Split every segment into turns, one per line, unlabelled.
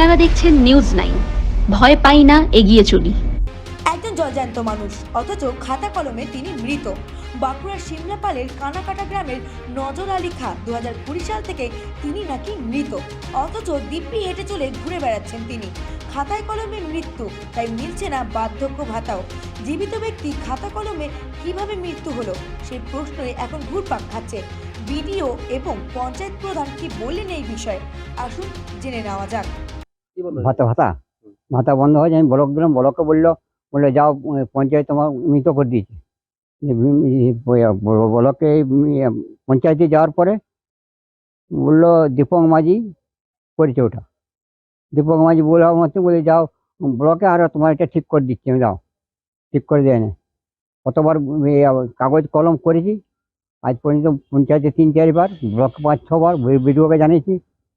আপনারা দেখছেন news nine ভয় পাই না, এগিয়ে চলি।
একজন জলজান্ত মানুষ, অথচ খাতা কলমে তিনি মৃত। বাঁকুড়ার সিমলাপালের কানাকাটা গ্রামের নজর আলী খা দু হাজার কুড়ি সাল থেকে তিনি নাকি মৃত। অথচ দিব্যি হেঁটে চলে ঘুরে বেড়াচ্ছেন তিনি। খাতায় কলমে মৃত্যু, তাই মিলছে না বার্ধক্য ভাতাও। জীবিত ব্যক্তি খাতা কলমে কীভাবে মৃত্যু হলো সেই প্রশ্নে এখন ঘুরপাক খাচ্ছে। বিডিও এবং পঞ্চায়েত প্রধান কি বললেন এই বিষয়ে? আসুন জেনে নেওয়া যাক।
ভাতা ভাতা। ভাতা বন্ধ হয়েছে আমি ব্লক দিলাম ব্লককে বলল বলল যাও পঞ্চায়েত তোমার মৃত করে দিয়েছে। ব্লকে পঞ্চায়েতে যাওয়ার পরে বলল দীপক মাঝি করেছে ওটা। দীপক মাঝি বলে মতো বলে যাও ব্লকে আর তোমার এটা ঠিক করে দিচ্ছি আমি যাও। ঠিক করে দেয় না। কতবার কাগজ কলম করেছি আজ পর্যন্ত পঞ্চায়েতে তিন চারবার ব্লকে পাঁচ ছবার বিডিওকে জানিয়েছি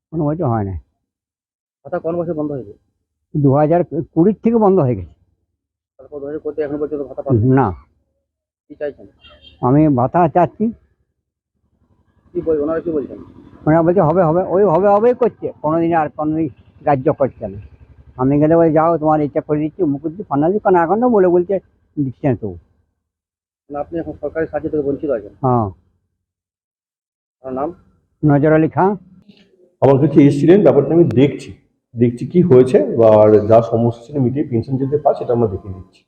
কোনো মতো হয় না।
ভাতা কোন বছর বন্ধ হয়েছে?
দু হাজার কুড়ির থেকে বন্ধ হয়ে গেছে।
তারপর দু হাজার করতে এখন পর্যন্ত ভাতা পান
না।
কি চাইছেন?
আমি ভাতা চাচ্ছি।
কি বল ওনারা কি বলছেন?
ওনারা বলছে হবে হবে। ওই হবে হবেই করছে। কোনোদিন আর কোনোদিন গ্রাহ্য করছে না। আমি গেলে বলে যাও তোমার ইচ্ছা করে দিচ্ছি মুকুট দি ফান্না দি কারণ এখনও বলে বলছে দিচ্ছে না তো।
মানে আপনি এখন সরকারি সাহায্য থেকে বঞ্চিত আছেন।
হ্যাঁ।
নাম?
নজর আলী খাঁ।
আমার কাছে এসেছিলেন ব্যাপারটা আমি দেখছি। দেখছি কি হয়েছে বা আর যা সমস্যা ছিল মিটিয়ে পেনশন যেতে পারে সেটা আমরা দেখে নিচ্ছি।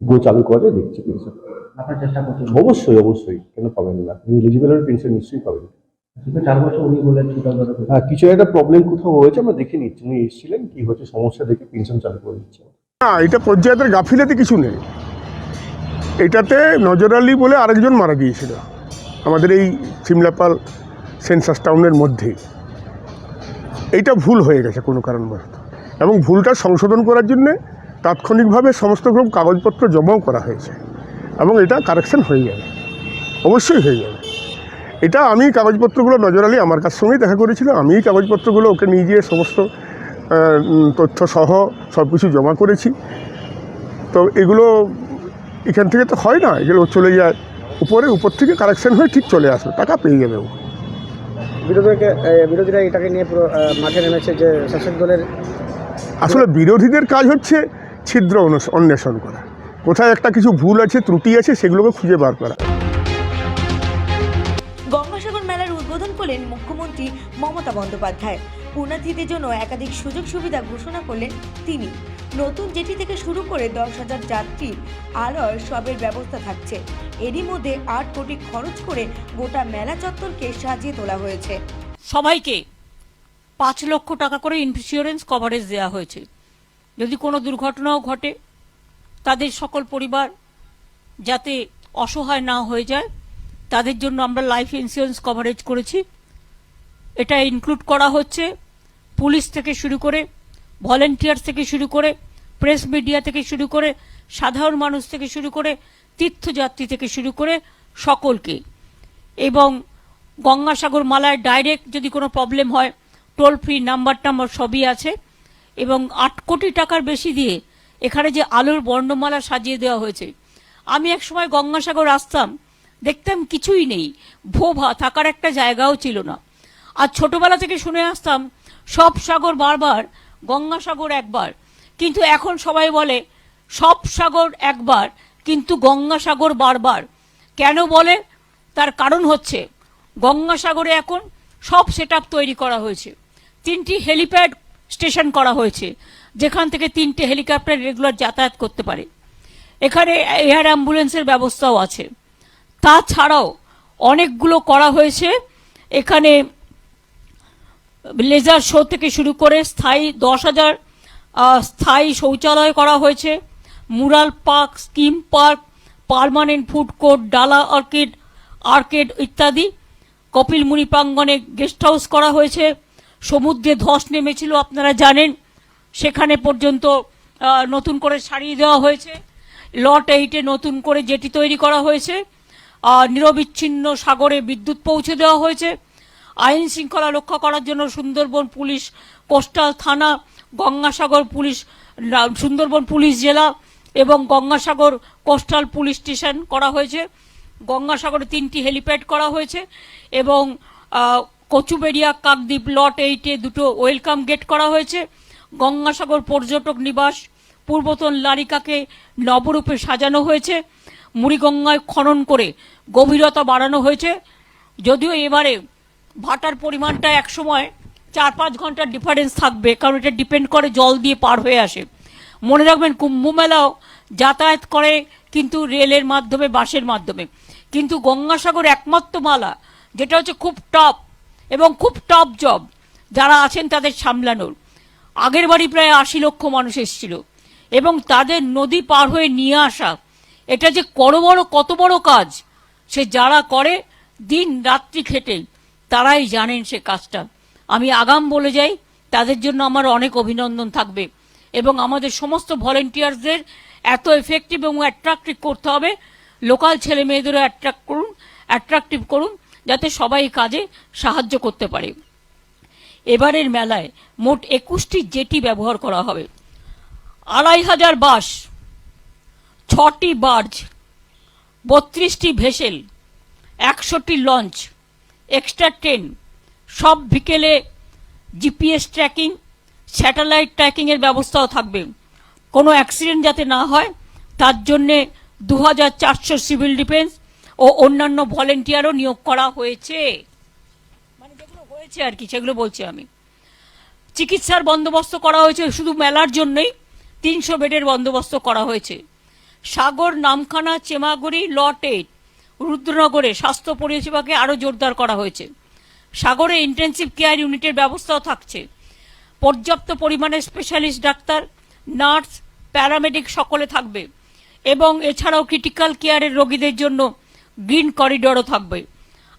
গো চালু করা যায় দেখছি পেনশন
আপনার চেষ্টা করছেন
অবশ্যই অবশ্যই কেন পাবেন না? এলিজিবল পেনশন নিশ্চয়ই পাবেন। হ্যাঁ কিছু একটা প্রবলেম কোথাও হয়েছে আমরা দেখে নিচ্ছি। উনি এসেছিলেন কি হয়েছে সমস্যা দেখে পেনশন চালু করে দিচ্ছি।
না এটা পঞ্চায়েতের গাফিলাতি কিছু নেই। এটাতে নজর আলী বলে আরেকজন মারা গিয়েছিল আমাদের এই সিমলাপাল সেন্সাস টাউনের মধ্যেই। এইটা ভুল হয়ে গেছে কোনো কারণবশত। এবং ভুলটা সংশোধন করার জন্যে তাৎক্ষণিকভাবে সমস্ত রকম কাগজপত্র জমাও করা হয়েছে। এবং এটা কারেকশন হয়ে যাবে। অবশ্যই হয়ে যাবে। এটা আমি কাগজপত্রগুলো নজর আলী আমার কাছ সঙ্গেই দেখা করেছিল। আমি কাগজপত্রগুলো ওকে নিয়ে গিয়ে সমস্ত তথ্য সহ সব কিছু জমা করেছি। তো এগুলো এখান থেকে তো হয় না। এগুলো চলে যায়। উপরে, উপর থেকে কারেকশন হয়ে ঠিক চলে আসবে। টাকা পেয়ে যাবে ও।
বিরোধীকে বিরোধীরা এটাকে নিয়ে পুরো মাঠে নেমেছে যে শাসক দলের
আসলে বিরোধীদের কাজ হচ্ছে ছিদ্র অন্বেষণ করা। কোথায় একটা কিছু ভুল আছে ত্রুটি আছে সেগুলোকে খুঁজে বার করা।
গঙ্গাসাগর মেলার উদ্বোধন করলেন মুখ্যমন্ত্রী মমতা বন্দ্যোপাধ্যায়। পুণ্যার্থীদের জন্য একাধিক সুযোগ সুবিধা ঘোষণা করলেন তিনি। নতুন জেটি থেকে শুরু করে দশ হাজার যাত্রী আলয় সবের ব্যবস্থা থাকছে। এরই মধ্যে আট কোটি খরচ করে গোটা মেলা চত্বরকে সাজিয়ে তোলা হয়েছে।
সবাইকে পাঁচ লক্ষ টাকা করে ইন্স্যুরেন্স কভারেজ দেওয়া হয়েছে। যদি কোনো দুর্ঘটনাও ঘটে, তাদের সকল পরিবার যাতে অসহায় না হয়ে যায়, তাদের জন্য আমরা লাইফ ইন্স্যুরেন্স কভারেজ করেছি। এটা ইনক্লুড করা হচ্ছে। পুলিশ থেকে শুরু করে ভলেন্টিয়ার থেকে শুরু করে প্রেস মিডিয়া থেকে শুরু করে, সাধারণ মানুষ থেকে শুরু করে, তীর্থযাত্রী থেকে শুরু করে সকলকে। এবং গঙ্গাসাগর মালায় ডাইরেক্ট যদি কোনো প্রবলেম হয়, টোল ফ্রি নাম্বার টাম্বার সবই আছে। এবং আট কোটি টাকার বেশি দিয়ে এখানে যে আলোর বর্ণমালা সাজিয়ে দেওয়া হয়েছে। আমি এক সময় গঙ্গাসাগর আসতাম, দেখতাম কিছুই নেই। ভোভা, থাকার একটা জায়গাও ছিল না। আর ছোটবেলা থেকে শুনে আসতাম, সব সাগর বারবার, গঙ্গাসাগর একবার কিন্তু এখন সবাই বলে, সব সাগর একবার, কিন্তু গঙ্গাসাগর বারবার। কেন বলে? তার কারণ হচ্ছে গঙ্গাসাগরে এখন সব সেট তৈরি করা হয়েছে। তিনটি হেলিপ্যাড স্টেশন করা হয়েছে, যেখান থেকে তিনটে হেলিকপ্টার রেগুলার যাতায়াত করতে পারে। এখানে এয়ার অ্যাম্বুলেন্সের ব্যবস্থাও আছে। তাছাড়াও অনেকগুলো করা হয়েছে। এখানে লেজার শো থেকে শুরু করে স্থায়ী দশ হাজার স্থায়ী শৌচালয় করা হয়েছে। Mural park, scheme park, permanent food court, ডালা অর্কিড আর্কেড ইত্যাদি। কপিল মুনি প্রাঙ্গনে গেস্ট হাউস করা হয়েছে। সমুদ্রে ধস নেমেছিল, আপনারা জানেন। সেখানে পর্যন্ত নতুন করে সারিয়ে দেওয়া হয়েছে। লট এইটে নতুন করে জেটি তৈরি করা হয়েছে। নিরবিচ্ছিন্ন সাগরে বিদ্যুৎ পৌঁছে দেওয়া হয়েছে। আইন শৃঙ্খলা রক্ষা করার জন্য সুন্দরবন পুলিশ, কোস্টাল থানা, গঙ্গাসাগর পুলিশ সুন্দরবন পুলিশ জেলা এবং গঙ্গাসাগর কোস্টাল পুলিশ স্টেশন করা হয়েছে। গঙ্গাসাগরে তিনটি হেলিপ্যাড করা হয়েছে এবং কচুবেড়িয়া, কাকদ্বীপ লট এইটে দুটো ওয়েলকাম গেট করা হয়েছে। গঙ্গাসাগর পর্যটক নিবাস, পূর্বতন লারিকাকে নবরূপে সাজানো হয়েছে। মুড়িগঙ্গায় খনন করে গভীরতা বাড়ানো হয়েছে। যদিও এবারে ভাটার পরিমাণটা একসময় চার পাঁচ ঘণ্টার ডিফারেন্স থাকবে, কারণ এটা ডিপেন্ড করে জল দিয়ে পার হয়ে আসে। মনে রাখবেন কুম্ভ মেলাও যাতায়াত করে কিন্তু রেলের মাধ্যমে, বাসের মাধ্যমে। কিন্তু গঙ্গাসাগর একমাত্র মালা, যেটা হচ্ছে খুব টপ এবং খুব টপ জব যারা আছেন তাদের সামলানোর। আগের বাড়ি প্রায় আশি লক্ষ মানুষ এসেছিল। এবং তাদের নদী পার হয়ে নিয়ে আসা, এটা যে কত বড় কত বড় কাজ, সে যারা করে দিন রাত্রি খেটে। তারাই জানেন সে কাজটা। আমি আগাম বলে যাই, তাদের জন্য আমার অনেক অভিনন্দন থাকবে এবং আমাদের সমস্ত ভলেন্টিয়ার্সদের এত এফেক্টিভ এবং অ্যাট্রাক্টিভ করতে হবে। লোকাল ছেলে মেয়েদেরও অ্যাট্রাক্ট করুন অ্যাট্রাক্টিভ করুন, যাতে সবাই কাজে সাহায্য করতে পারে। এবারের মেলায় মোট একুশটি জেটি ব্যবহার করা হবে। আড়াই হাজার বাস ছটি বার্জ, বত্রিশটি ভেসেল, একশোটি লঞ্চ এক্সট্রা ট্রেন সব বিকেলে জিপিএস ট্র্যাকিং স্যাটেলাইট ট্র্যাকিংয়ের ব্যবস্থাও থাকবে। কোনো অ্যাক্সিডেন্ট যাতে না হয়, তার জন্যে দু হাজার চারশো সিভিল ডিফেন্স ও অন্যান্য ভলেন্টিয়ারও নিয়োগ করা হয়েছে। মানে যেগুলো হয়েছে আর কি, সেগুলো বলছি আমি। চিকিৎসার বন্দোবস্ত করা হয়েছে, শুধু মেলার জন্যই, তিনশো বেডের বন্দোবস্ত করা হয়েছে। সাগর, নামখানা, চেমাগুড়ি লট এইট। রুদ্রনগরে স্বাস্থ্য পরিষেবাকে আরও জোরদার করা হয়েছে। সাগরে ইন্টেন্সিভ কেয়ার ইউনিটের ব্যবস্থাও থাকছে। পর্যাপ্ত পরিমাণে স্পেশালিস্ট ডাক্তার নার্স প্যারামেডিক সকলে থাকবে এবং এছাড়াও ক্রিটিক্যাল কেয়ারের রোগীদের জন্য গ্রিন করিডোরও থাকবে।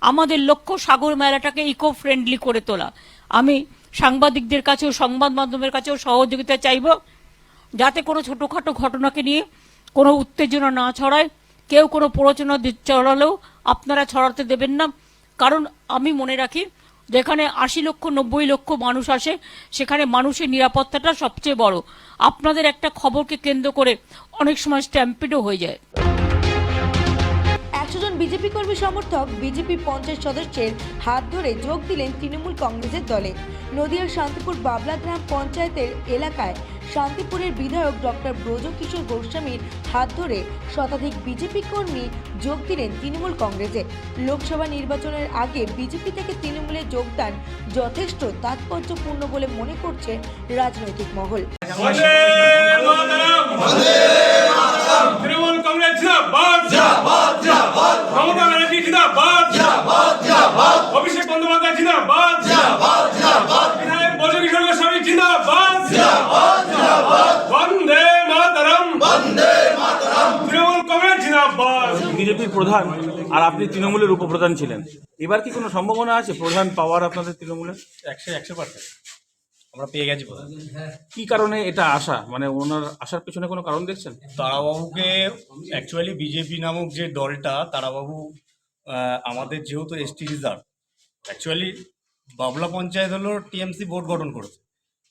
আমাদের লক্ষ্য সাগর মেলাটাকে ইকো ফ্রেন্ডলি করে তোলা। আমি সাংবাদিকদের কাছেও, সংবাদ মাধ্যমের কাছেও সহযোগিতা চাইব, যাতে কোনো ছোটোখাটো ঘটনাকে নিয়ে কোনো উত্তেজনা না ছড়ায়। কেউ কোনো প্ররোচনা ছড়ালেও আপনারা ছড়াতে দেবেন না। কারণ আমি মনে রাখি, যেখানে আশি লক্ষ, নব্বই লক্ষ মানুষ আসে, সেখানে মানুষের নিরাপত্তাটা সবচেয়ে বড়। আপনাদের একটা খবরকে কেন্দ্র করে অনেক সময় স্ট্যাম্পিডও হয়ে যায়।
একশো জন বিজেপি কর্মী সমর্থক, বিজেপি পঞ্চায়েত সদস্যের হাত ধরে যোগ দিলেন তৃণমূল কংগ্রেসের দলে। নদিয়ার শান্তিপুর বাবলা গ্রাম পঞ্চায়েতের এলাকায় শান্তিপুরের বিধায়ক ডক্টর ব্রজকিশোর গোস্বামীর হাত ধরে শতাধিক বিজেপি কর্মী যোগ দিলেন তৃণমূল কংগ্রেসে। লোকসভা নির্বাচনের আগে বিজেপি থেকে তৃণমূলে যোগদান যথেষ্ট তাৎপর্যপূর্ণ বলে মনে করছে রাজনৈতিক মহল।
তৃণমূল কংগ্রেস জিন্দাবাদ। জিন্দাবাদ জিন্দাবাদ। মমতা ব্যানার্জি জিন্দাবাদ। জিন্দাবাদ জিন্দাবাদ। অভিষেক বন্দ্যোপাধ্যায় জিন্দাবাদ। জিন্দাবাদ জিন্দাবাদ। বিধায়ক বজকিশোর গোস্বামী জিন্দাবাদ। জিন্দাবাদ জিন্দাবাদ। বন্দে মাতরম। তৃণমূল কংগ্রেস জিন্দাবাদ।
বিজেপির প্রধান আর আপনি তৃণমূলের উপপ্রধান ছিলেন। এবার কি কোনো সম্ভাবনা আছে? প্রধান পাওয়ার আপনাদের তৃণমূলের?
একশো একশো পার্সেন্ট আমরা পেয়ে গেছি প্রধান
কি কারণে এটা আসা মানে ওনার আসার পেছনে কোনো কারণ দেখছেন?
তারাবাবুকে অ্যাকচুয়ালি বিজেপি নামক যে দলটা তারাবাবু আমাদের যেহেতু এসটি রিজার্ভ অ্যাকচুয়ালি বাবলা পঞ্চায়েত হলো টিএমসি বোর্ড গঠন করেছে।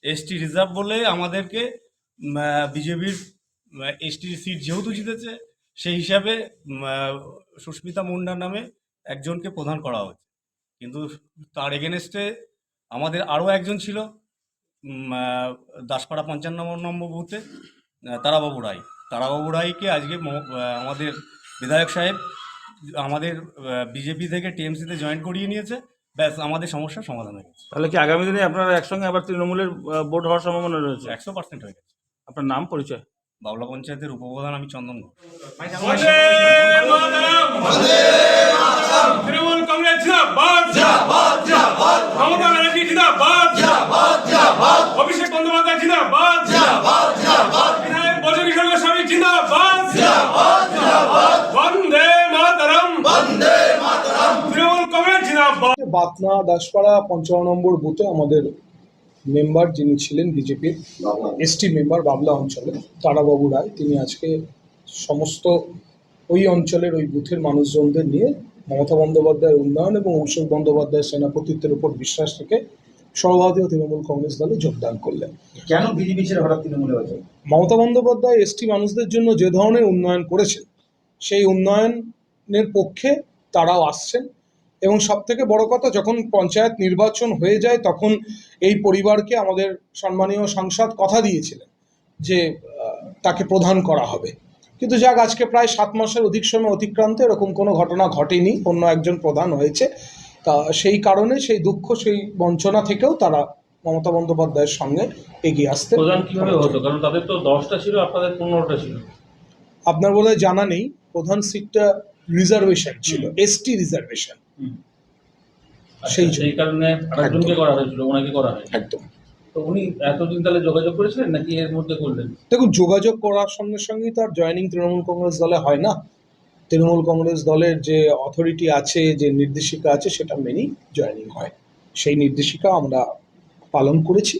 এসটি রিজার্ভ বলে আমাদেরকে বিজেপির এসটি সিট যেহেতু জিতেছে সেই হিসাবে সুস্মিতা মুন্ডা নামে একজনকে প্রধান করা হয়েছে। কিন্তু তার এগেনস্টে আমাদের আরও একজন ছিল দাসপাড়া পঞ্চান্ন নম্বর বুথে তারাবাবু রায়। তারাবাবু রায়কে আজকে আমাদের বিধায়ক সাহেব আমাদের বিজেপি থেকে টিএমসিতে জয়েন করিয়ে নিয়েছে। ব্যাস আমাদের সমস্যার সমাধান হয়ে গেছে।
তাহলে কি আগামী দিনে আপনারা একসঙ্গে আবার তৃণমূলের ভোট হওয়ার সম্ভাবনা রয়েছে?
একশো পার্সেন্ট হয়ে গেছে।
আপনার নাম পরিচয়?
বাবলা পঞ্চায়েতের উপপ্রধান আমি চন্দন ঘোষ। তৃণমূল জিন্দাবাদ জিন্দাবাদ জিন্দাবাদ। মমতা ব্যানার্জি জিন্দাবাদ জিন্দাবাদ জিন্দাবাদ। অভিষেক বন্দ্যোপাধ্যায় জিন্দাবাদ জিন্দাবাদ জিন্দাবাদ। বিধায়ক বজকিশোর গোস্বামী জিন্দাবাদ জিন্দাবাদ জিন্দাবাদ। বন্দে মাতরম বন্দে মাতরম। তৃণমূল কংগ্রেস জিন্দাবাদ।
বাতনা দাসপাড়া পঞ্চান্ন নম্বর বুথে আমাদের মেম্বার যিনি ছিলেন বিজেপির এসটি মেম্বার বাবলা অঞ্চলে তারাবাবু রায় তিনি আজকে সমস্ত ওই অঞ্চলের ওই বুথের মানুষজনদের নিয়ে মমতা বন্দ্যোপাধ্যায়ের উন্নয়ন এবং অভিষেক বন্দ্যোপাধ্যায়ের সেনাপতিত্বের উপর বিশ্বাস রেখে সর্বভারতীয় তৃণমূল কংগ্রেস দলে যোগদান করলেন।
কেন বিজেপি ছেড়ে হঠাৎ তৃণমূলে
মমতা বন্দ্যোপাধ্যায় এসটি মানুষদের জন্য যে ধরনের উন্নয়ন করেছেন সেই উন্নয়নের পক্ষে তারাও আসছেন এবং সব থেকে বড় কথা যখন পঞ্চায়েত নির্বাচন হয়ে যায় তখন এই পরিবারকে আমাদের সম্মানীয় সাংসদ কথা দিয়েছিলেন যে তাকে প্রধান করা হবে। কিন্তু যাক আজকে প্রায় সাত মাসের অধিক সময় অতিক্রান্ত এরকম কোনো ঘটনা ঘটেনি অন্য একজন প্রধান হয়েছে। তা সেই কারণে সেই দুঃখ সেই বঞ্চনা থেকেও তারা মমতা বন্দ্যোপাধ্যায়ের সঙ্গে এগিয়ে আসতে
প্রধান কীভাবে হতো? কারণ তাদের তো দশটা ছিল আপনাদের পনেরোটা ছিল।
আপনার বোধহয় জানা নেই প্রধান সিটটা রিজার্ভেশন ছিল এসটি রিজার্ভেশন।
আচ্ছা,
সেই
সেই কারণে আরেকজনকে করা হয়েছিল ওনাকে করা হয়
একদম।
তো উনি এতদিন তাহলে যোগাযোগ করেছিলেন নাকি এর মধ্যে করলেন?
দেখুন যোগাযোগ করার সঙ্গে সঙ্গেই তো আর জয়েনিং তৃণমূল কংগ্রেস দলে হয় না। তৃণমূল কংগ্রেস দলের যে অথরিটি আছে যে নির্দেশিকা আছে সেটা মেনেই জয়েনিং হয়। সেই নির্দেশিকা আমরা পালন করেছি।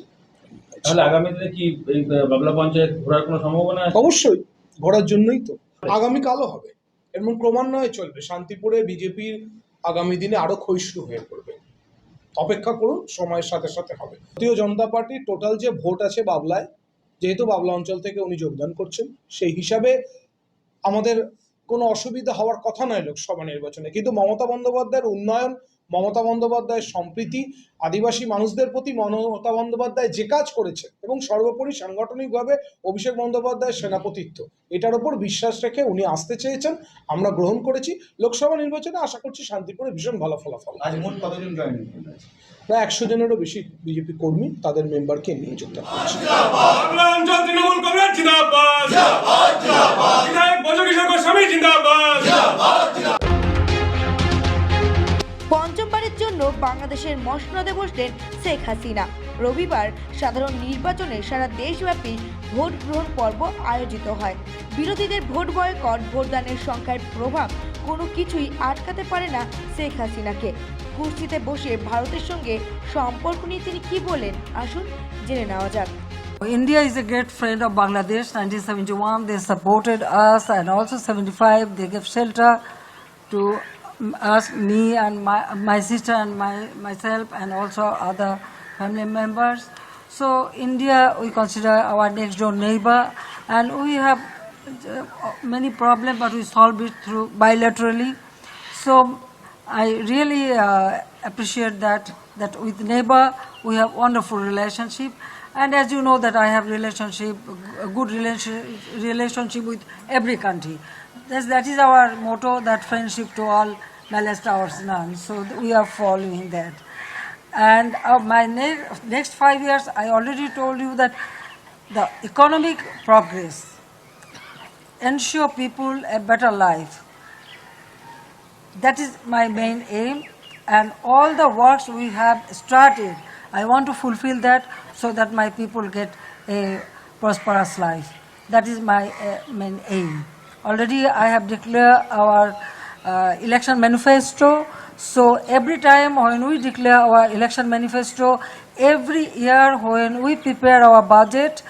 তাহলে আগামী দিনে কি এই বাবলা পঞ্চায়েত ঘোরার কোনো সম্ভাবনা
অবশ্যই ঘোরার জন্যই তো। আগামীকালও হবে। এবং ক্রমান্বয়ে চলবে। শান্তিপুরে বিজেপির আগামী দিনে আরও ক্ষয়িষ্ণু হয়ে পড়বে। অপেক্ষা করুন, সময়ের সাথে সাথে হবে। ভারতীয় জনতা পার্টির টোটাল যে ভোট আছে বাবলায়, যেহেতু বাবলা অঞ্চল থেকে উনি যোগদান করছেন, সেই হিসাবে আমাদের কোনো অসুবিধা হওয়ার কথা নয় লোকসভা নির্বাচনে। কিন্তু মমতা বন্দ্যোপাধ্যায়ের উন্নয়ন মমতা বন্দ্যোপাধ্যায়ের সম্প্রীতি আদিবাসী মানুষদের প্রতি মমতা বন্দ্যোপাধ্যায় যে কাজ করেছে এবং সর্বোপরি সাংগঠনিকভাবে অভিষেক বন্দ্যোপাধ্যায়ের সেনাপতিত্ব এটার ওপর বিশ্বাস রেখে উনি আসতে চেয়েছেন আমরা গ্রহণ করেছি। লোকসভা নির্বাচনে আশা করছি শান্তিপুরে ভীষণ ভালো ফলাফল
আজ মোট কতজন জয়েন
প্রায় একশো জনেরও বেশি বিজেপি কর্মী তাদের মেম্বারকে নিয়ে যুক্ত করছে
জন্য বাংলাদেশের মসনদে বসলেন শেখ হাসিনা। রবিবার সাধারণ নির্বাচনে সারা দেশব্যাপী ভোট গ্রহণ পর্ব আয়োজিত হয়। বিরোধীদের ভোট বয়কট ভোটদানের সংখ্যার প্রভাব কোনো কিছুই আটকাতে পারে না শেখ হাসিনাকে। কুর্সিতে বসে ভারতের সঙ্গে সম্পর্ক নিয়ে তিনি কি বলেন? আসুন জেনে নেওয়া যাক।
India is a great friend of Bangladesh. 1971, they supported us, and also 75, they gave shelter to us, me and my, my sister and my, myself, and also other family members. So India, we consider our next door neighbor, and we have uh, many problems, but we solve it through bilaterally. So I really uh, appreciate that that with neighbor we have wonderful relationship, and as you know that I have relationship a good relationship relationship with every country. That's, that is our motto that friendship to all, molest ours none. So we are following that. And uh, my ne- next five years, I already told you that the economic progress ensure people a better life. That is my main aim, and all the works we have started, I want to fulfill that so that my people get a prosperous life. That is my uh, main aim. Already I have declared our election manifesto. So every time when we declare our election manifesto, every year when we prepare our budget,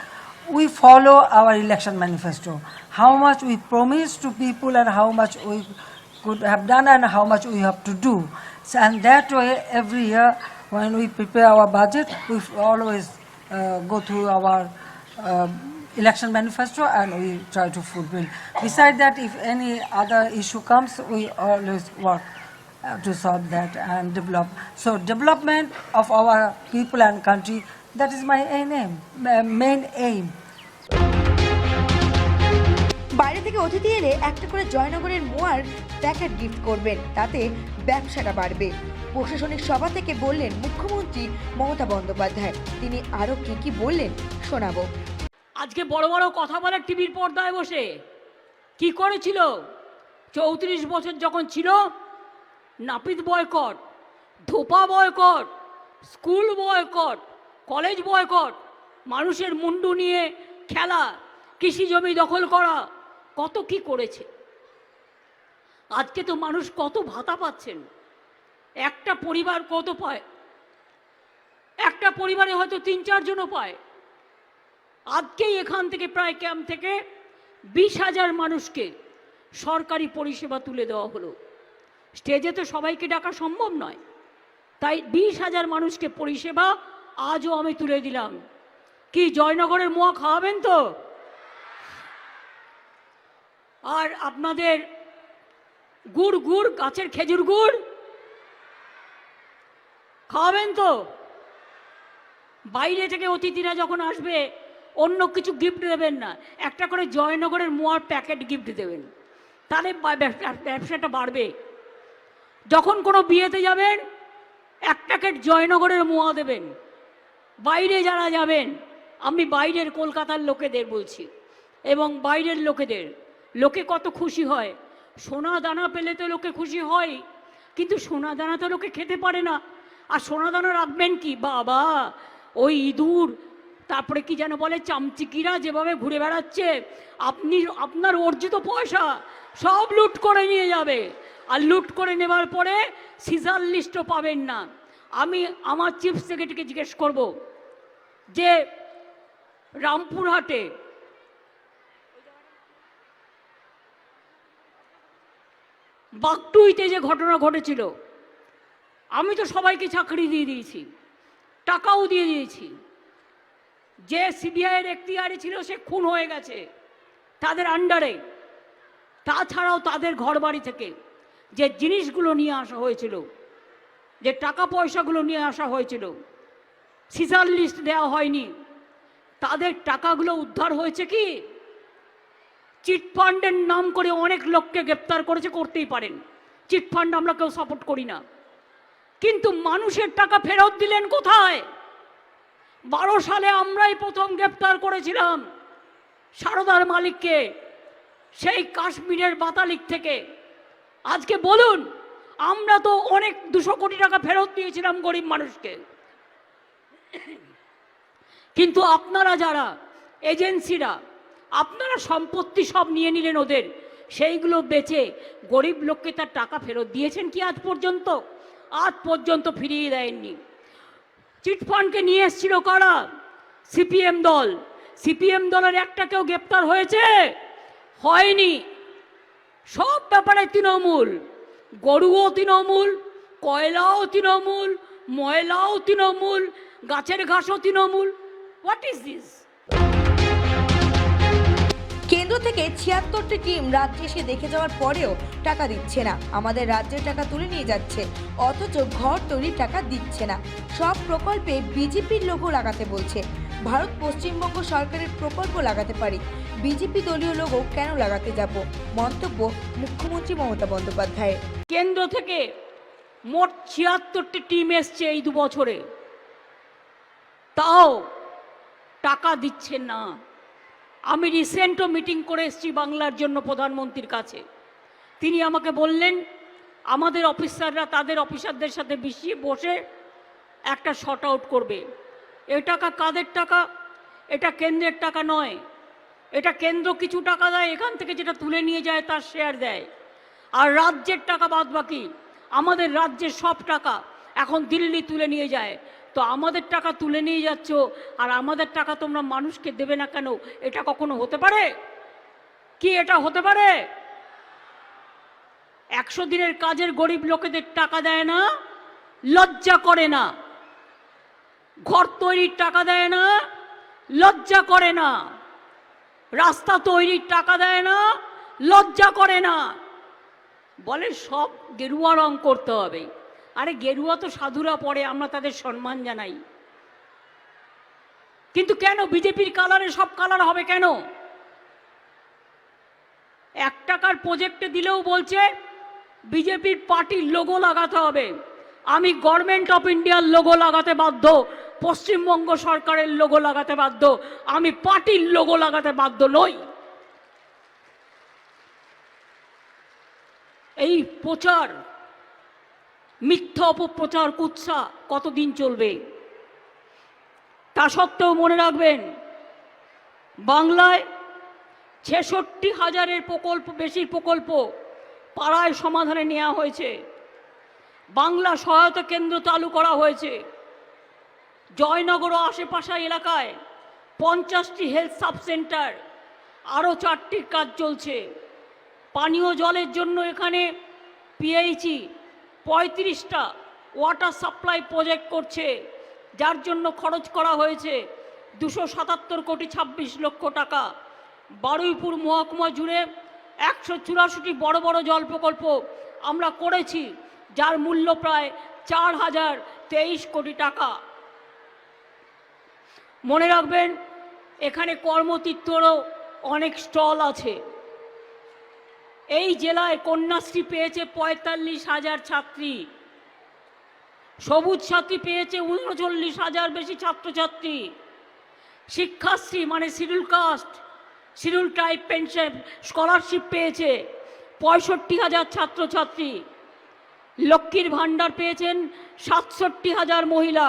we follow our election manifesto. How much we promise to people and how much we could have done and how much we have to do. So, and that way, every year when we prepare our budget, we always uh, go through our uh, election manifesto and we try to fulfill. Besides that, if any other issue comes, we always work uh, to solve that and develop. So development of our people and country, that is my aim, uh, main aim.
বাইরে থেকে অতিথি এলে একটা করে জয়নগরের mower packet gift করবেন তাতে ব্যবসাটা বাড়বে প্রশাসনিক সভা থেকে বললেন মুখ্যমন্ত্রী মমতা বন্দ্যোপাধ্যায় তিনি আরও কি কি বললেন শোনাবো
আজকে বড় বড় কথা বলে টিভির পর্দায় বসে। কি করেছিল? চৌত্রিশ বছর যখন ছিল, নাপিত boycott, ধোপা boycott, school boycott, college boycott, মানুষের মুন্ডু নিয়ে খেলা, কৃষি জমি দখল করা, কত কি করেছে? আজকে তো মানুষ কত ভাতা পাচ্ছেন। একটা পরিবার কত পায়? একটা পরিবারে হয়তো তিন চারজনও পায়। আজকেই এখান থেকে প্রায় ক্যাম্প থেকে বিশ হাজার মানুষকে সরকারি পরিষেবা তুলে দেওয়া হলো। স্টেজে তো সবাইকে ডাকা সম্ভব নয়। তাই বিশ হাজার মানুষকে পরিষেবা আজও আমি তুলে দিলাম। কি, জয়নগরের মোয়া খাওয়াবেন তো? আর আপনাদের গুড় গুড়, গাছের খেজুর গুড় খাওয়াবেন তো? বাইরে থেকে অতিথিরা যখন আসবে অন্য কিছু গিফট দেবেন না। একটা করে জয়নগরের মোয়ার প্যাকেট গিফট দেবেন। তাহলে ব্যবসাটা বাড়বে। যখন কোনো বিয়েতে যাবেন, এক প্যাকেট জয়নগরের মোয়া দেবেন। বাইরে যারা যাবেন, আমি বাইরের কলকাতার লোকেদের বলছি এবং বাইরের লোকেদের। লোকে কত খুশি হয়। সোনা দানা পেলে তো লোকে খুশি হয়, কিন্তু সোনা দানা তো লোকে খেতে পারে না। আর সোনা দানা রাখবেন কি? বাবা, ওই ইঁদুর তারপরে কি যেন বলে, চামচিকিরা যেভাবে ঘুরে বেড়াচ্ছে, আপনি, আপনার অর্জিত পয়সা সব লুট করে নিয়ে যাবে। আর লুট করে নেবার পরে সিজার লিস্টও পাবেন না। আমি আমার চিফ সেক্রেটারিকে জিজ্ঞেস করব যে, রামপুরহাটে বাকটুইতে যে ঘটনা ঘটেছিল, আমি তো সবাইকে চাকরি দিয়ে দিয়েছি, টাকাও দিয়ে দিয়েছি। যে সিবিআইয়ের এখতিয়ারে ছিল, সে খুন হয়ে গেছে তাদের আন্ডারে তাছাড়াও তাদের ঘরবাড়ি থেকে যে জিনিসগুলো নিয়ে আসা হয়েছিল, যে টাকা পয়সাগুলো নিয়ে আসা হয়েছিল সিজার লিস্ট দেওয়া হয়নি, তাদের টাকাগুলো উদ্ধার হয়েছে কি? চিটফান্ডের নাম করে অনেক লোককে গ্রেপ্তার করেছে, করতেই পারেন। চিটফান্ড আমরা কেউ সাপোর্ট করি না। কিন্তু মানুষের টাকা ফেরত দিলেন কোথায়? বারো সালে আমরাই প্রথম গ্রেপ্তার করেছিলাম সারদার মালিককে সেই কাশ্মীরের বাতালিক থেকে। আজকে বলুন, আমরা তো অনেক দুশো কোটি টাকা ফেরত দিয়েছিলাম গরিব মানুষকে। কিন্তু আপনারা যারা, এজেন্সিরা, আপনারা সম্পত্তি সব নিয়ে নিলেন ওদের, সেইগুলো বেচে গরিব লোককে তার টাকা ফেরত দিয়েছেন কি আজ পর্যন্ত? আজ পর্যন্ত ফিরিয়ে দেয়নি। চিটফান্ডকে নিয়ে এসেছিল কারা? সিপিএম দল। সিপিএম দলের একটা কেউ গ্রেপ্তার হয়েছে? হয়নি। সব ব্যাপারে তৃণমূল। গরুও তৃণমূল, কয়লাও তৃণমূল, ময়লাও তৃণমূল, গাছের ঘাসও তৃণমূল। হোয়াট ইজ দিস
কেন্দ্র থেকে ছিয়াত্তরটি টিম রাজ্যে এসে দেখে যাওয়ার পরেও টাকা দিচ্ছে না। আমাদের রাজ্যের টাকা তুলে নিয়ে যাচ্ছে, অথচ ঘর তৈরির টাকা দিচ্ছে না। সব প্রকল্পে বিজেপির লোগো লাগাতে বলছে। ভারত পশ্চিমবঙ্গ সরকারের প্রকল্প লাগাতে পারি। বিজেপি দলীয় লোগো কেন লাগাতে যাব? মন্তব্য মুখ্যমন্ত্রী মমতা বন্দ্যোপাধ্যায়ের।
কেন্দ্র থেকে মোট ছিয়াত্তরটি টিম এসছে এই দু বছরে তাও টাকা দিচ্ছে না। আমি রিসেন্টও মিটিং করে এসেছি বাংলার জন্য প্রধানমন্ত্রীর কাছে। তিনি আমাকে বললেন, আমাদের অফিসাররা তাদের অফিসারদের সাথে মিশিয়ে বসে একটা শর্ট আউট করবে। এ টাকা কাদের টাকা? এটা কেন্দ্রের টাকা নয়। এটা কেন্দ্র কিছু টাকা দেয়, এখান থেকে যেটা তুলে নিয়ে যায় তার শেয়ার দেয়। আর রাজ্যের টাকা বাদ বাকি, আমাদের রাজ্যের সব টাকা এখন দিল্লি তুলে নিয়ে যায়। তো আমাদের টাকা তুলে নিয়ে যাচ্ছ, আর আমাদের টাকা তোমরা মানুষকে দেবে না কেন? এটা কখনো হতে পারে? কি এটা হতে পারে? একশো দিনের কাজের গরিব লোকেদের টাকা দেয় না, লজ্জা করে না। ঘর তৈরির টাকা দেয় না, লজ্জা করে না। রাস্তা তৈরির টাকা দেয় না, লজ্জা করে না। বলে সব গেরুয়া রং করতে হবে। আরে গেরুয়া তো সাধুরা পড়ে, আমরা তাদের সম্মান জানাই। কিন্তু কেন বিজেপির কালারে সব কালার হবে কেন? এক টাকার প্রজেক্টে দিলেও বলছে, বিজেপির পার্টির লোগো লাগাতে হবে। আমি গভর্নমেন্ট অফ ইন্ডিয়ার লোগো লাগাতে বাধ্য, পশ্চিমবঙ্গ সরকারের লোগো লাগাতে বাধ্য, আমি পার্টির লোগো লাগাতে বাধ্য নই। এই প্রচার মিথ্যা অপপ্রচার, কুৎসা কতদিন চলবে? তা সত্ত্বেও মনে রাখবেন, বাংলায় ছেষট্টি হাজারের প্রকল্প বেশি প্রকল্প পাড়ায় সমাধানে নেওয়া হয়েছে। বাংলা সহায়তা কেন্দ্র চালু করা হয়েছে। জয়নগর ও আশেপাশে এলাকায় পঞ্চাশটি হেলথ সাব সেন্টার, আরও চারটির কাজ চলছে। পানীয় জলের জন্য এখানে পিএইচি পঁয়ত্রিশটা ওয়াটার সাপ্লাই প্রজেক্ট করছে, যার জন্য খরচ করা হয়েছে দুশো সাতাত্তর কোটি ছাব্বিশ লক্ষ টাকা। বারুইপুর মহকুমা জুড়ে একশো চুরাশিটি বড় বড় জল প্রকল্প আমরা করেছি, যার মূল্য প্রায় চার হাজার তেইশ কোটি টাকা। মনে রাখবেন, এখানে কর্মতীর্থরও অনেক স্টল আছে। এই জেলায় কন্যাশ্রী পেয়েছে পঁয়তাল্লিশ হাজার ছাত্রী। সবুজ সাথী পেয়েছে উনচল্লিশ হাজার বেশি ছাত্রছাত্রী। শিক্ষাশ্রী মানে schedule caste, schedule tribe pension, scholarship পেয়েছে পঁয়ষট্টি হাজার ছাত্রছাত্রী। লক্ষ্মীর ভাণ্ডার পেয়েছেন সাতষট্টি হাজার মহিলা।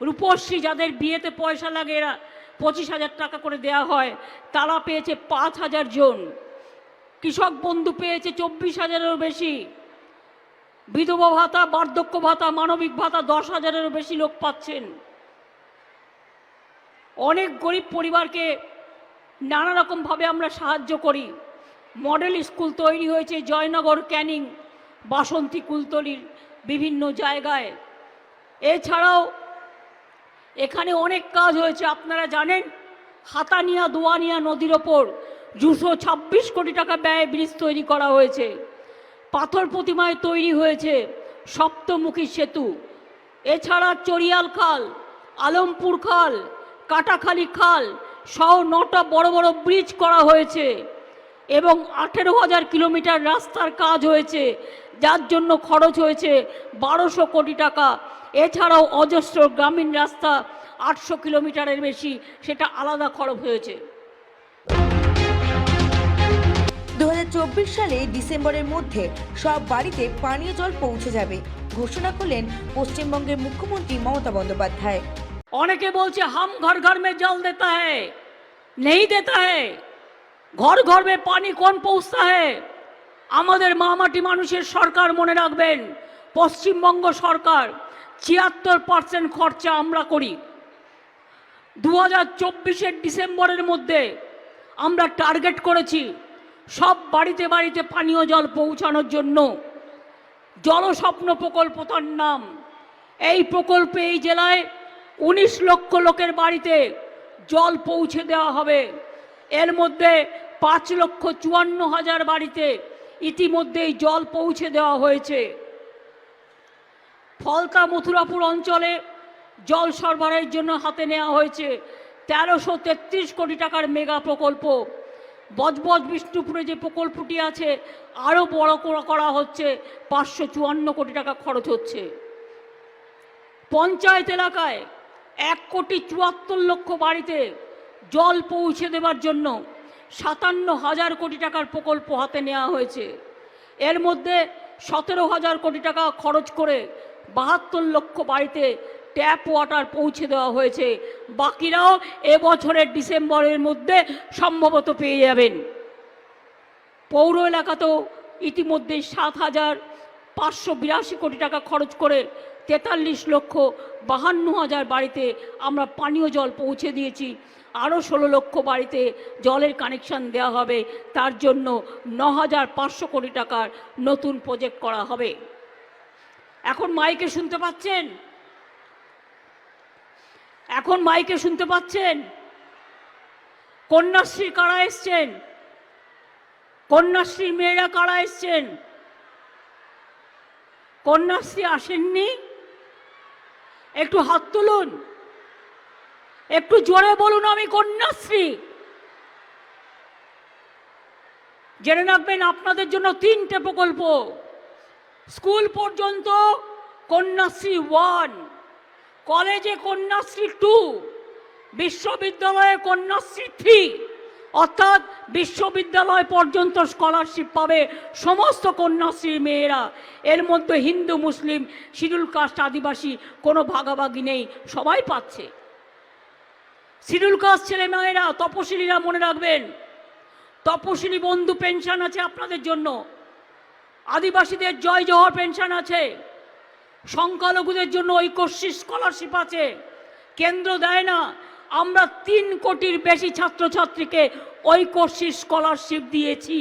রূপশ্রী যাদের বিয়েতে পয়সা লাগে এরা পঁচিশ হাজার টাকা করে দেয়া হয়, তারা পেয়েছে পাঁচ হাজার জন। কৃষক বন্ধু পেয়েছে চব্বিশ হাজারেরও বেশি। বিধবা ভাতা, বার্ধক্য ভাতা, মানবিক ভাতা দশ হাজারেরও বেশি লোক পাচ্ছেন। অনেক গরিব পরিবারকে নানা রকমভাবে আমরা সাহায্য করি। মডেল স্কুল তৈরি হয়েছে জয়নগর ক্যানিং, বাসন্তী কুলতলির বিভিন্ন জায়গায়। এছাড়াও এখানে অনেক কাজ হয়েছে, আপনারা জানেন, হাতানিয়া, দোয়ানিয়া নদীর ওপর। দুশো ছাব্বিশ কোটি টাকা ব্যয়ে ব্রিজ তৈরি করা হয়েছে। পাথর প্রতিমায় তৈরি হয়েছে সপ্তমুখী সেতু। এছাড়া চরিয়াল খাল, আলমপুর খাল, কাটাখালি খাল সহ নটা বড় বড় ব্রিজ করা হয়েছে এবং আঠেরো হাজার কিলোমিটার রাস্তার কাজ হয়েছে, যার জন্য খরচ হয়েছে বারোশো কোটি টাকা। এছাড়াও অজস্র গ্রামীণ রাস্তা আটশো কিলোমিটারের বেশি, সেটা আলাদা খরচ হয়েছে।
চব্বিশ সালে ডিসেম্বরের মধ্যে সব বাড়িতে পানীয় জল পৌঁছে যাবে, ঘোষণা করলেন পশ্চিমবঙ্গের মুখ্যমন্ত্রী মমতা বন্দ্যোপাধ্যায়।
অনেকে বলছে, হাম ঘর ঘর মে জল দেতা হ্যাঁ নেই দেতা হ্যাঁ ঘর ঘর মে পানি কোন পৌঁছতা হে। আমাদের মামাটি মানুষের সরকার মনে রাখবেন, পশ্চিমবঙ্গ সরকার ছিয়াত্তর পার্সেন্ট খরচা আমরা করি। দু হাজার চব্বিশের ডিসেম্বরের মধ্যে আমরা টার্গেট করেছি সব বাড়িতে বাড়িতে পানীয় জল পৌঁছানোর জন্য জলস্বপ্ন প্রকল্প তার নাম। এই প্রকল্পে এই জেলায় উনিশ লক্ষ লোকের বাড়িতে জল পৌঁছে দেওয়া হবে। এর মধ্যে পাঁচ লক্ষ চুয়ান্ন হাজার বাড়িতে ইতিমধ্যেই জল পৌঁছে দেওয়া হয়েছে। ফলতা মথুরাপুর অঞ্চলে জল সরবরাহের জন্য হাতে নেওয়া হয়েছে তেরোশো তেত্রিশ কোটি টাকার মেগা প্রকল্প। বজবজ বিষ্ণুপুরে যে প্রকল্পটি আছে আরও বড় করা- হচ্ছে, পাঁচশো চুয়ান্ন কোটি টাকা খরচ হচ্ছে। পঞ্চায়েত এলাকায় এক কোটি চুয়াত্তর লক্ষ বাড়িতে জল পৌঁছে দেবার জন্য সাতান্ন হাজার কোটি টাকার প্রকল্প হাতে নেওয়া হয়েছে। এর মধ্যে সতেরো হাজার কোটি টাকা খরচ করে বাহাত্তর লক্ষ বাড়িতে ট্যাপ ওয়াটার পৌঁছে দেওয়া হয়েছে। বাকিরাও এবছরের ডিসেম্বরের মধ্যে সম্ভবত পেয়ে যাবেন। পৌর এলাকাতেও ইতিমধ্যে সাত হাজার পাঁচশো বিরাশি কোটি টাকা খরচ করে তেতাল্লিশ লক্ষ বাহান্ন হাজার বাড়িতে আমরা পানীয় জল পৌঁছে দিয়েছি। আরও ষোলো লক্ষ বাড়িতে জলের কানেকশন দেওয়া হবে। তার জন্য ন হাজার পাঁচশো কোটি টাকার নতুন প্রজেক্ট করা হবে। এখন মাইকে শুনতে পাচ্ছেন? এখন মাইকে শুনতে পাচ্ছেন? কন্যাশ্রী কারা এসছেন? কন্যাশ্রী মেয়েরা কারা এসছেন? কন্যাশ্রী আসেননি? একটু হাত তুলুন। একটু জোরে বলুন আমি কন্যাশ্রী। জেনে রাখবেন আপনাদের জন্য তিনটে প্রকল্প। স্কুল পর্যন্ত কন্যাশ্রী ওয়ান। কলেজে কন্যাশ্রী টু, বিশ্ববিদ্যালয়ে কন্যাশ্রী থ্রি, অর্থাৎ বিশ্ববিদ্যালয় পর্যন্ত স্কলারশিপ পাবে সমস্ত কন্যাশ্রী মেয়েরা। এর মধ্যে হিন্দু, মুসলিম, শিডিউল কাস্ট, আদিবাসী কোনো ভাগাভাগি নেই, সবাই পাচ্ছে। শিডিউল কাস্ট ছেলে মেয়েরা, তপশিলীরা মনে রাখবেন, তপশিলি বন্ধু পেনশন আছে আপনাদের জন্য, আদিবাসীদের জয় জহর পেনশন আছে। সংখ্যালঘুদের জন্য ঐকশ্রী স্কলারশিপ আছে। কেন্দ্র দেয় না। আমরা তিন কোটির বেশি ছাত্রছাত্রীকে ঐকশ্রী স্কলারশিপ দিয়েছি।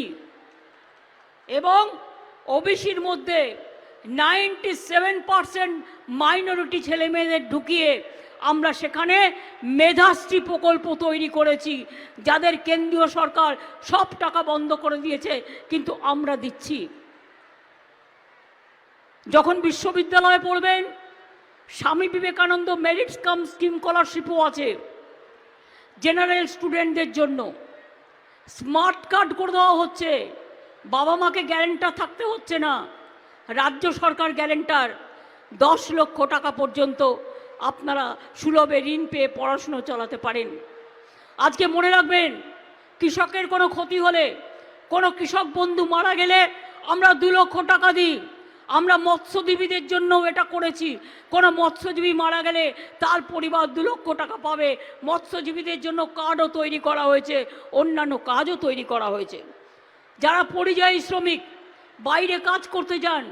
এবং ওবিসির মধ্যে নাইনটি সেভেন পার্সেন্ট মাইনরিটি ছেলে মেয়েদের ঢুকিয়ে আমরা সেখানে মেধাশ্রী প্রকল্প তৈরি করেছি, যাদের কেন্দ্রীয় সরকার সব টাকা বন্ধ করে দিয়েছে, কিন্তু আমরা দিচ্ছি। যখন বিশ্ববিদ্যালয়ে পড়বেন, Swami Vivekananda merit cum scheme স্কলারশিপও আছে জেনারেল স্টুডেন্টদের জন্য। স্মার্ট কার্ড করে দেওয়া হচ্ছে। বাবা মাকে গ্যারেন্টার থাকতে হচ্ছে না। রাজ্য সরকার গ্যারেন্টার। দশ লক্ষ টাকা পর্যন্ত আপনারা সুলভে ঋণ পেয়ে পড়াশুনো চালাতে পারেন। আজকে মনে রাখবেন, কৃষকের কোনো ক্ষতি হলে কোনো কৃষক বন্ধু মারা গেলে আমরা দু লক্ষ টাকা দিই। আমরা মৎস্যজীবীদের জন্য এটা করেছি। কোনো মৎস্যজীবী মারা গেলে তার পরিবার দু লক্ষ টাকা পাবে। মৎস্যজীবীদের জন্য কার্ডও তৈরি করা হয়েছে, অন্যান্য কাজও তৈরি করা হয়েছে। যারা পরিযায়ী শ্রমিক, বাইরে কাজ করতে যান,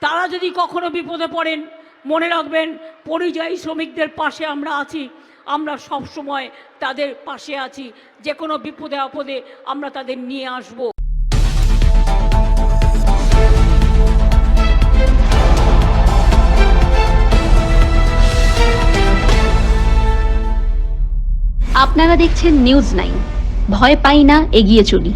তারা যদি কখনো বিপদে পড়েন, মনে রাখবেন পরিযায়ী শ্রমিকদের পাশে আমরা আছি, আমরা সব সময় তাদের পাশে আছি যে কোনো বিপদে আপদে আমরা তাদের নিয়ে আসব।
আপনারা দেখছেন নিউজ নাইন। ভয় পাই না এগিয়ে চলি।